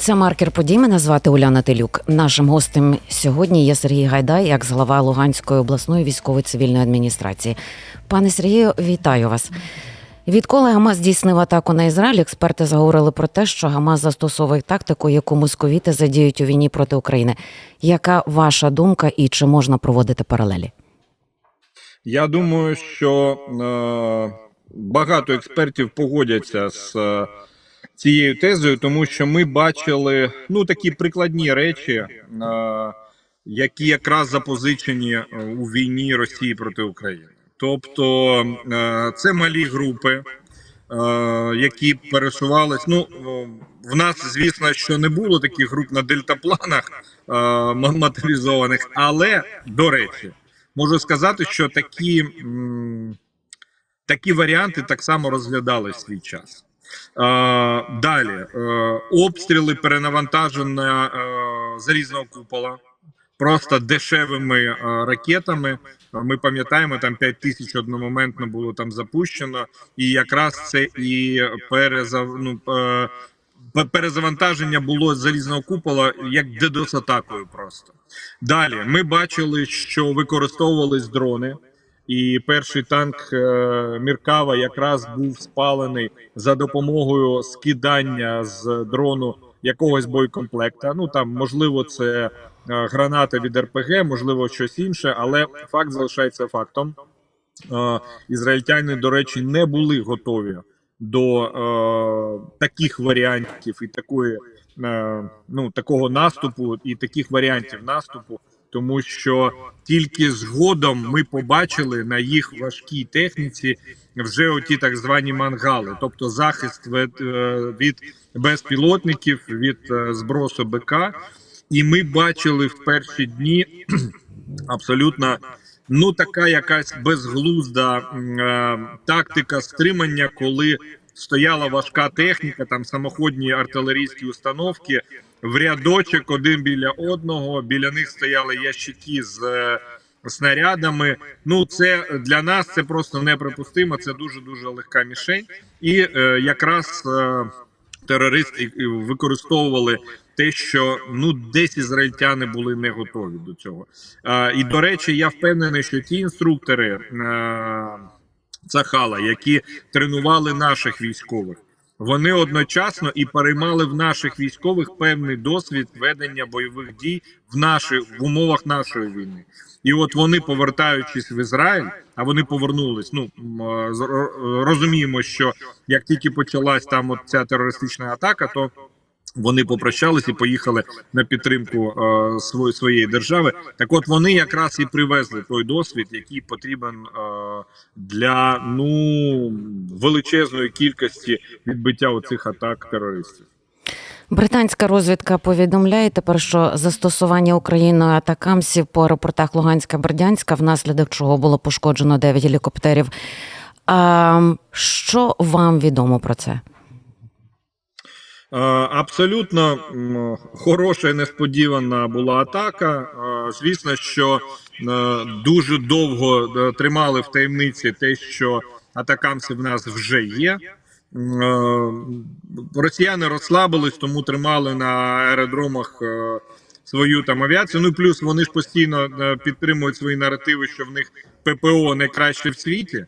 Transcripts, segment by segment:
Це маркер подій. Мене звати Уляна Телюк. Нашим гостем сьогодні є Сергій Гайдай, як глава Луганської обласної військової цивільної адміністрації. Пане Сергію, вітаю вас. Відколи Гамас здійснив атаку на Ізраїль, експерти заговорили про те, що Гамас застосовує тактику, яку московіти задіють у війні проти України. Яка ваша думка і чи можна проводити паралелі? Я думаю, що е, багато експертів погодяться з е, цією тезою, тому що ми бачили ну такі прикладні речі, е, які якраз запозичені е, у війні Росії проти України. Тобто е, це малі групи, які пересувались. Ну в нас, звісно, що не було таких груп на дельтапланах моторизованих, але до речі. Можу сказати, що такі, такі варіанти так само розглядали свій час. Е, далі е, обстріли перенавантаження е, залізного купола просто дешевими ракетами. Ми пам'ятаємо, там 5 тисяч одномоментно було там запущено, і якраз це і перезав... ну, перезавантаження було залізного купола як дедос-атакою просто. Далі ми бачили, що використовувались дрони, і перший танк е, Міркава якраз був спалений за допомогою скидання з дрону якогось боєкомплекта. Ну там можливо, це е, граната від РПГ, можливо, щось інше, але факт залишається фактом. Е, Ізраїльтяни, до речі, не були готові до е, таких варіантів і такої е, ну такого наступу і таких варіантів наступу, тому що тільки згодом ми побачили на їх важкій техніці вже оті так звані мангали, тобто захист від, е, від безпілотників, від е, збросу БК. І ми бачили в перші дні абсолютно ну така якась безглузда е, тактика стримання, коли стояла важка техніка, там самоходні артилерійські установки в рядочок один біля одного. Біля них стояли ящики з е, снарядами. Ну це для нас це просто неприпустимо. Це дуже дуже легка мішень, і е, якраз е, терористи е, використовували те, що ну десь ізраїльтяни були не готові до цього. А, і до речі, я впевнений, що ті інструктори а, Цахала, які тренували наших військових, вони одночасно і переймали в наших військових певний досвід ведення бойових дій в наші в умовах нашої війни. І от вони, повертаючись в Ізраїль, а вони повернулись. Ну розуміємо, що як тільки почалась там от ця терористична атака, то вони попрощались і поїхали на підтримку е, своєї своєї держави. Так, от вони якраз і привезли той досвід, який потрібен е, для ну величезної кількості відбиття оцих атак терористів. Британська розвідка повідомляє тепер, що застосування Україною атакамсів по аеропортах Луганська Бердянська, внаслідок чого було пошкоджено 9 гелікоптерів. А що вам відомо про це? Е, Абсолютно хороша і несподівана була атака. Е, Звісно, що е, дуже довго тримали в таємниці те, що атакамси в нас вже є. Росіяни розслабились, тому тримали на аеродромах свою там авіацію. Ну плюс вони ж постійно підтримують свої наративи, що в них ППО найкраще в світі.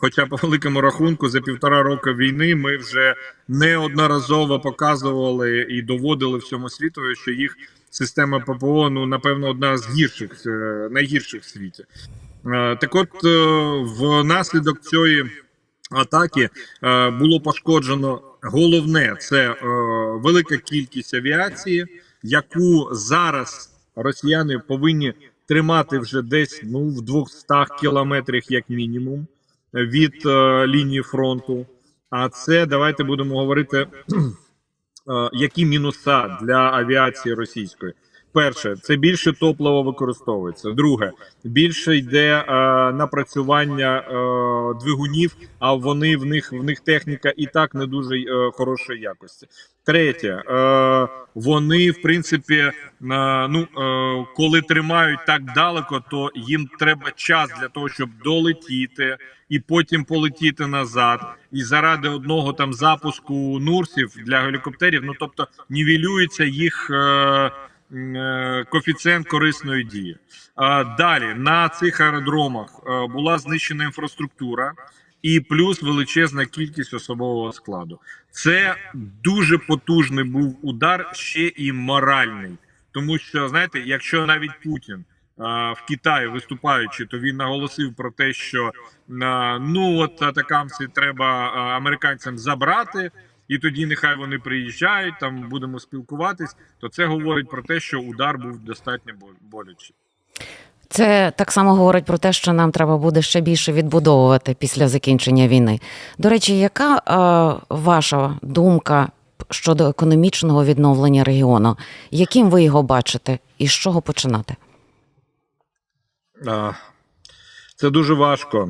Хоча, по великому рахунку, за півтора року війни ми вже неодноразово показували і доводили всьому світу, що їх система ППО, ну напевно, одна з гірших, е, найгірших в світі. Е, Так, от е, внаслідок цієї атаки було пошкоджено головне це велика кількість авіації, яку зараз росіяни повинні тримати вже десь ну в 200 кілометрах, як мінімум від е, лінії фронту. А це давайте будемо говорити, е, які мінуса для авіації російської. Перше, це більше топлива використовується. Друге, більше йде е, напрацювання е, двигунів, а вони в них в них техніка і так не дуже е, хорошої якості. Третє, е, вони в принципі, е, ну е, коли тримають так далеко, то їм треба час для того, щоб долетіти і потім полетіти назад. І заради одного там запуску нурсів для гелікоптерів, ну тобто нівелюється їх. Е, Коефіцієнт корисної дії. Далі на цих аеродромах е, була знищена інфраструктура і плюс величезна кількість особового складу. Це дуже потужний був удар, ще і моральний. Тому що знаєте, якщо навіть Путін в Китаї виступаючи, то він наголосив про те, що а, ну от атакамці треба американцям забрати, і тоді нехай вони приїжджають, там будемо спілкуватись. То це говорить про те, що удар був достатньо бол- болячий. Це так само говорить про те, що нам треба буде ще більше відбудовувати після закінчення війни. До речі, яка е, ваша думка щодо економічного відновлення регіону? Яким ви його бачите і з чого починати? Це дуже важко.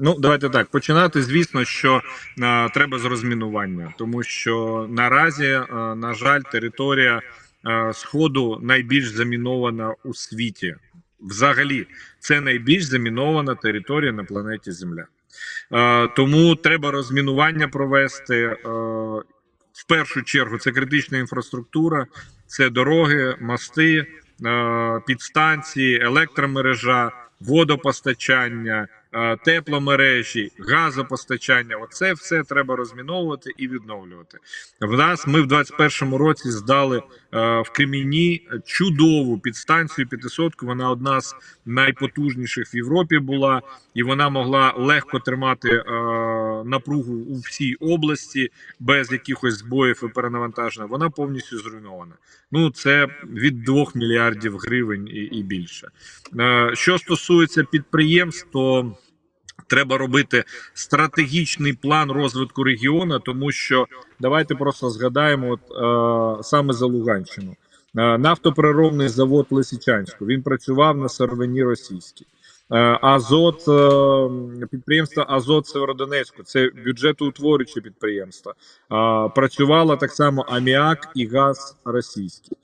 А, Ну, давайте так. Починати, звісно, що а, треба з розмінування, тому що наразі, а, на жаль, територія а, Сходу найбільш замінована у світі. Взагалі, це найбільш замінована територія на планеті Земля. Е, тому треба розмінування провести. Е, в першу чергу це критична інфраструктура, це дороги, мости, е, підстанції, електромережа, водопостачання, е, тепломережі, газопостачання. Оце все треба розміновувати і відновлювати. В нас ми в 21-му році здали е, в Креміні чудову підстанцію 500. Вона одна з найпотужніших в Європі була, і вона могла легко тримати е, напругу у всій області без якихось збоїв і перенавантаження. Вона повністю зруйнована. Ну це від 2 мільярдів гривень і, і більше. Е, що стосується підприємств, то Треба робити стратегічний план розвитку регіону, тому що давайте просто згадаємо от, е, саме за Луганщину. Е, нафтопереробний завод Лисичанську. Він працював на сировині російській. Е, Азот, е, підприємство Азот Северодонецьку, це бюджетоутворююче підприємство. Е, Працювала так само аміак і газ російський.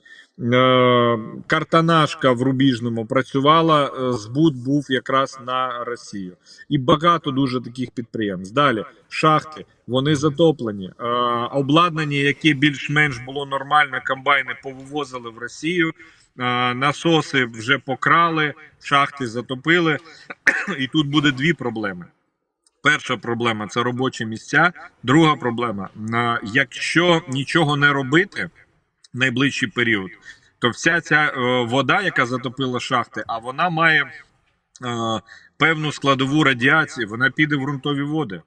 Картанашка в Рубіжному працювала, збут був якраз на Росію. І багато дуже таких підприємств. Далі шахти вони затоплені. Обладнання, яке більш-менш було нормальне, комбайни повивозили в Росію. Насоси вже покрали, шахти затопили. І тут буде дві проблеми. Перша проблема це робочі місця. Друга проблема: якщо нічого не робити в найближчий період, то вся ця е, вода, яка затопила шахти, а вона має е, певну складову радіації, вона піде в ґрунтові води.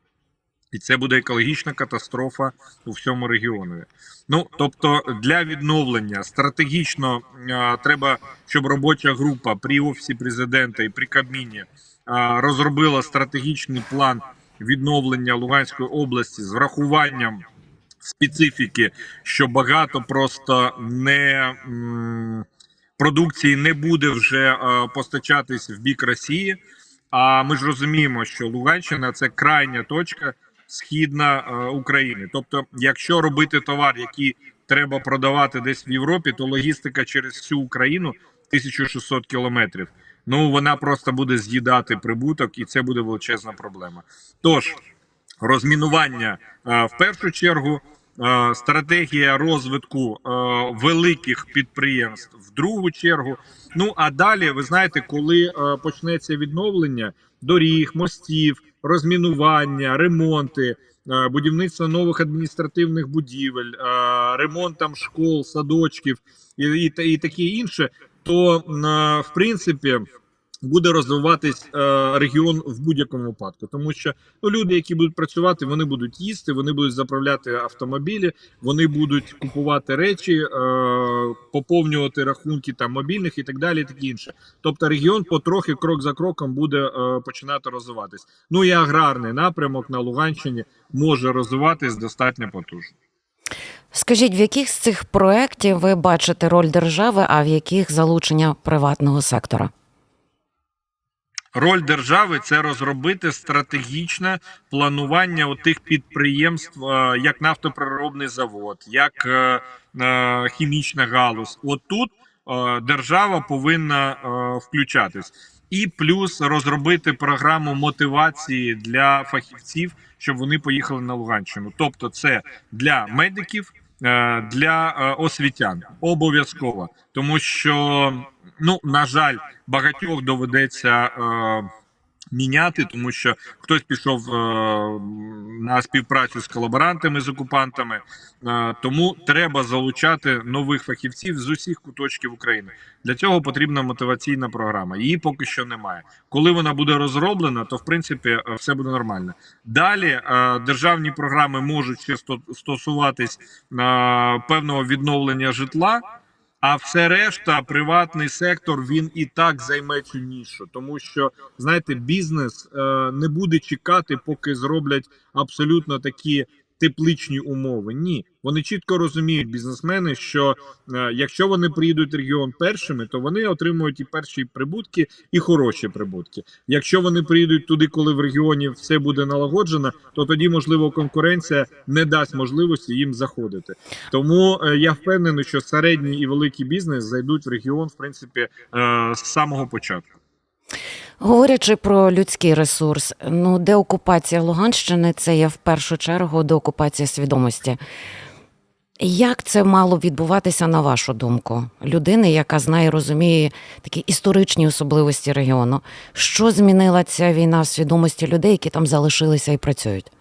І це буде екологічна катастрофа у всьому регіонові. Ну тобто, для відновлення стратегічно е, треба, щоб робоча група при офісі президента і при Кабміні е, розробила стратегічний план відновлення Луганської області з врахуванням специфіки, що багато просто не м, продукції не буде вже е, постачатись в бік Росії. А ми ж розуміємо, що Луганщина це крайня точка східна е, України. Тобто, якщо робити товар, який треба продавати десь в Європі, то логістика через всю Україну 1600 кілометрів. Ну вона просто буде з'їдати прибуток, і це буде величезна проблема. Тож розмінування е, в першу чергу. е, Стратегія розвитку великих підприємств в другу чергу. Ну а далі, ви знаєте, коли почнеться відновлення доріг, мостів, розмінування, ремонти, е, будівництво нових адміністративних будівель, е, ремонт там школ, садочків і, і, і таке інше, то е, в принципі. Буде розвиватись е, регіон в будь-якому випадку, тому що ну, люди, які будуть працювати, вони будуть їсти, вони будуть заправляти автомобілі, вони будуть купувати речі, е, поповнювати рахунки там мобільних і так далі, і таке інше. Тобто регіон потрохи, крок за кроком, буде е, починати розвиватись. Ну і аграрний напрямок на Луганщині може розвиватись достатньо потужно. Скажіть, в яких з цих проєктів ви бачите роль держави, а в яких залучення приватного сектора? Роль держави це розробити стратегічне планування тих підприємств, е, як нафтопереробний завод, як е, е, хімічна галузь. От тут е, держава повинна включатись. І плюс розробити програму мотивації для фахівців, щоб вони поїхали на Луганщину. Тобто, це для медиків, для е, освітян. Обов'язково, тому що ну на жаль, багатьох доведеться е, міняти, тому що хтось пішов е, на співпрацю з колаборантами з окупантами. Е, тому треба залучати нових фахівців з усіх куточків України. Для цього потрібна мотиваційна програма. Її поки що немає. Коли вона буде розроблена, то в принципі е, все буде нормально. Далі е, державні програми можуть ще сто- стосуватись е, певного відновлення житла. А все решта, приватний сектор, він і так займе цю нішу, тому що знаєте, бізнес е, не буде чекати, поки зроблять абсолютно такі тепличні умови. Ні, вони чітко розуміють бізнесмени, що е, якщо вони приїдуть в регіон першими, то вони отримують і перші прибутки, і хороші прибутки. Якщо вони приїдуть туди, коли в регіоні все буде налагоджено, то тоді можливо конкуренція не дасть можливості їм заходити. Тому е, я впевнений, що середній і великий бізнес зайдуть в регіон, в принципі, е, з самого початку. Говорячи про людський ресурс, ну деокупація Луганщини це є в першу чергу деокупація свідомості. Як це мало відбуватися на вашу думку, людини, яка знає і розуміє такі історичні особливості регіону? Що змінила ця війна в свідомості людей, які там залишилися і працюють?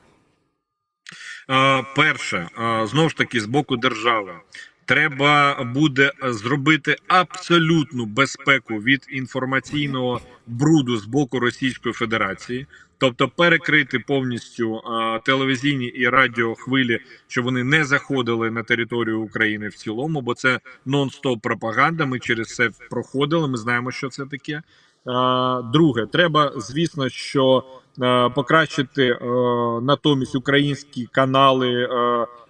Перше, знову ж таки, з боку держави. Треба буде зробити абсолютну безпеку від інформаційного бруду з боку Російської Федерації, тобто перекрити повністю телевізійні і радіохвилі, щоб вони не заходили на територію України в цілому, бо це нон-стоп пропаганда. Ми через це проходили. Ми знаємо, що це таке. Друге, треба, звісно, що покращити натомість українські канали,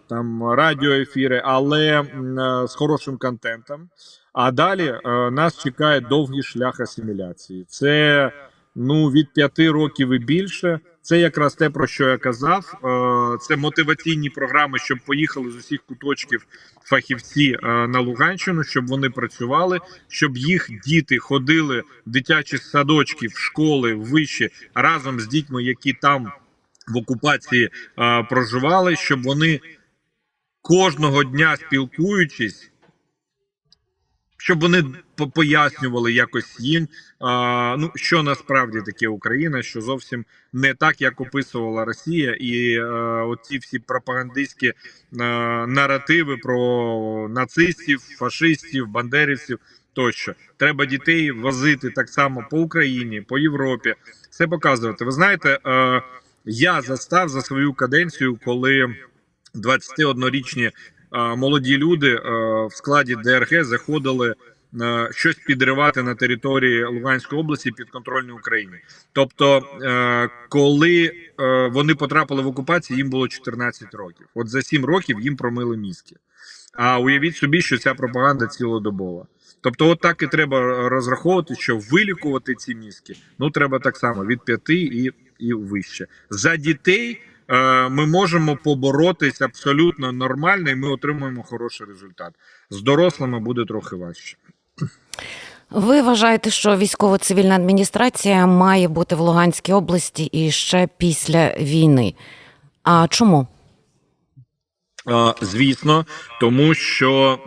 там радіоефіри, але е, з хорошим контентом. А далі е, нас чекає довгий шлях асиміляції. Це ну від п'яти років і більше. Це якраз те, про що я казав. Е, Це мотиваційні програми, щоб поїхали з усіх куточків фахівці на Луганщину, щоб вони працювали, щоб їх діти ходили в дитячі садочки, в школи, в виші разом з дітьми, які там в окупації проживали, щоб вони кожного дня спілкуючись, щоб вони пояснювали якось їм, а, ну що насправді таке Україна, що зовсім не так, як описувала Росія, і е, оці всі пропагандистські е, наративи про нацистів, фашистів, бандерівців. Тощо треба дітей возити так само по Україні, по Європі, все показувати. Ви знаєте, е, я застав за свою каденцію, коли 21-річні е, молоді люди в складі ДРГ заходили щось підривати на території Луганської області підконтрольної Україні. Тобто, е, коли е, вони потрапили в окупацію, їм було 14 років. От за 7 років їм промили мізки. А уявіть собі, що ця пропаганда цілодобова. Тобто, от так і треба розраховувати, що вилікувати ці мізки, ну треба так само від 5 і, і вище. За дітей ми можемо поборотись абсолютно нормально, і ми отримуємо хороший результат. З дорослими буде трохи важче. Ви вважаєте, що військово-цивільна адміністрація має бути в Луганській області і ще після війни? А чому? Звісно, тому що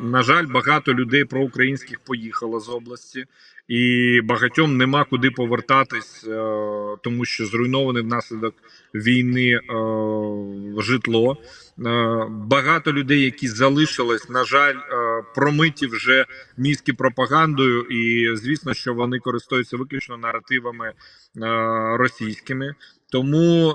на жаль, багато людей проукраїнських поїхало з області, і багатьом нема куди повертатись, тому що зруйноване внаслідок війни житло. Багато людей, які залишились, на жаль, промиті вже мізки пропагандою, і звісно, що вони користуються виключно наративами російськими. Тому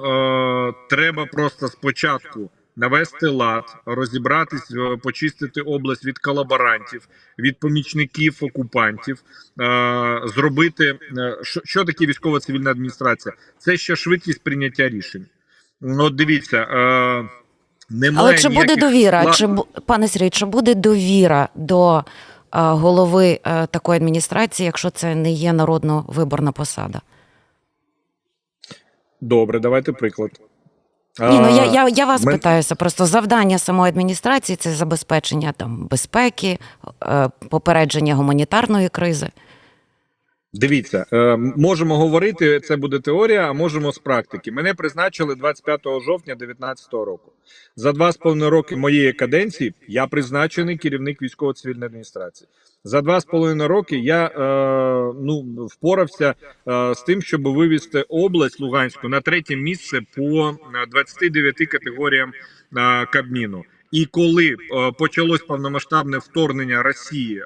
треба просто спочатку навести лад, розібратись, е, почистити область від колаборантів, від помічників окупантів, е, зробити е, що, що таке військова цивільна адміністрація? Це ще швидкість прийняття рішень. Ну, от дивіться. Немає Але чи буде довіра? скла- Чи бу- пане Сергій, чи буде довіра до е, голови е, такої адміністрації, якщо це не є народно виборна посада? Добре, давайте приклад. Ні, ну я, я, я вас Ми... питаюся. Просто завдання самої адміністрації це забезпечення там безпеки, е, попередження гуманітарної кризи. Дивіться, е, можемо говорити, це буде теорія, а можемо з практики. Мене призначили 25 жовтня 2019 року. За два з половиною роки моєї каденції я призначений керівник військово-цивільної адміністрації. За два з половиною роки я е, ну, впорався е, з тим, щоб вивести область Луганську на третє місце по е, 29 категоріям е, Кабміну. І коли е, почалось повномасштабне вторгнення Росії е,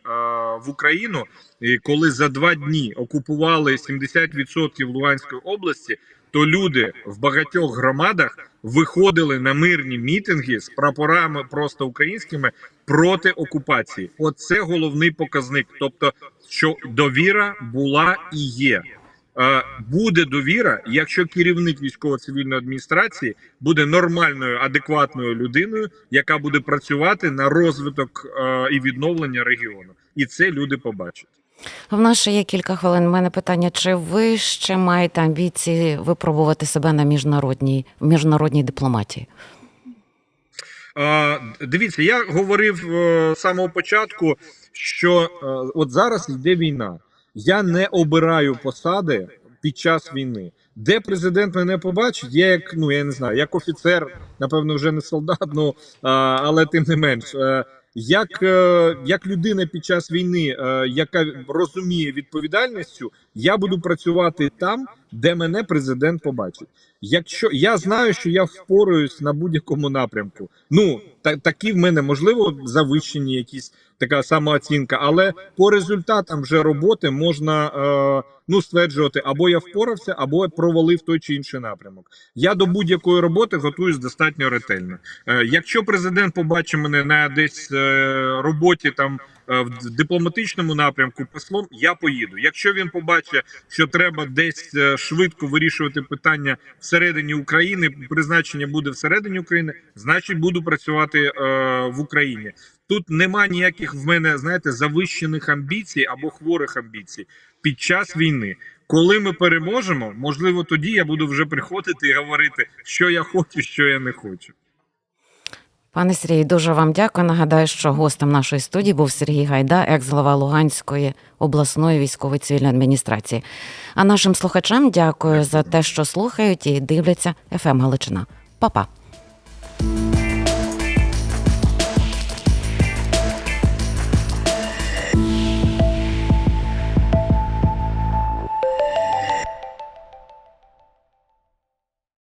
в Україну, і коли за два дні окупували 70% Луганської області, то люди в багатьох громадах виходили на мирні мітинги з прапорами просто українськими проти окупації. Оце головний показник. Тобто, що довіра була і є. Е, Буде довіра, якщо керівник військово-цивільної адміністрації буде нормальною, адекватною людиною, яка буде працювати на розвиток е, і відновлення регіону, і це люди побачать. В нас ще є кілька хвилин. У мене питання: чи ви ще маєте амбіції випробувати себе на міжнародній міжнародній дипломатії? Е, Дивіться, я говорив з самого початку, що от зараз йде війна. Я не обираю посади під час війни. Де президент мене побачить, я як ну я не знаю, як офіцер, напевно, вже не солдат, ну але тим не менш. е, Як, е, як людина під час війни, е, яка розуміє відповідальністю, я буду працювати там, де мене президент побачить. Якщо я знаю, що я впораюсь на будь-якому напрямку, ну та, такі в мене можливо завищені якісь така самооцінка, але по результатам вже роботи можна е, ну стверджувати, або я впорався, або я провалив той чи інший напрямок. Я до будь-якої роботи готуюсь достатньо ретельно. Е, якщо президент побачить мене на десь е, роботі там. Е, В дипломатичному напрямку послом я поїду. Якщо він побачить, що треба десь е, швидко вирішувати питання всередині України, призначення буде всередині України, значить буду працювати е, в Україні. Тут нема ніяких в мене, знаєте, завищених амбіцій або хворих амбіцій під час війни. Коли ми переможемо, можливо, тоді я буду вже приходити і говорити, що я хочу, що я не хочу. Пане Сергій, дуже вам дякую. Нагадаю, що гостем нашої студії був Сергій Гайда, екс-глава Луганської обласної військової цивільної адміністрації. А нашим слухачам дякую за те, що слухають і дивляться ФМ Галичина. Па-па!